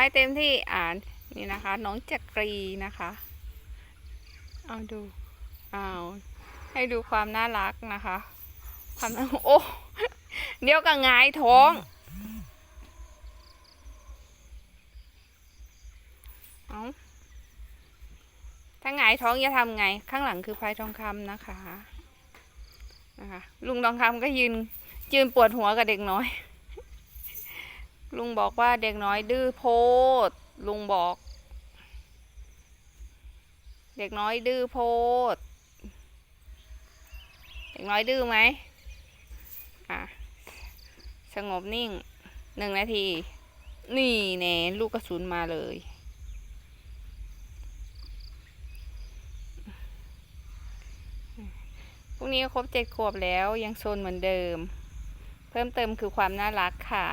ให้เต็มที่อ่านนี่นะคะ น้องจักรีนะคะ เอาดูเอาให้ดูความน่ารักนะคะความโอ้เดี๋ยวก็งายท้อง เอาถ้าหงายท้องจะทำไง ข้างหลังคือพลายทองคำนะคะนะคะ ลุงทองคำก็ยืนยืนปวดหัวกับเด็กน้อย ลุงบอกว่าเด็กน้อยดื้อโพด ลุงบอก เด็กน้อยดื้อโพด เด็กน้อยดื้อไหมอะสงบนิ่งหนึ่งนาที นี่แน่ลูกกระสุนมาเลยพรุ่งนี้ครบเจ็ดขวบแล้วยังโซนเหมือนเดิม เพิ่มเติมคือความน่ารักค่ะ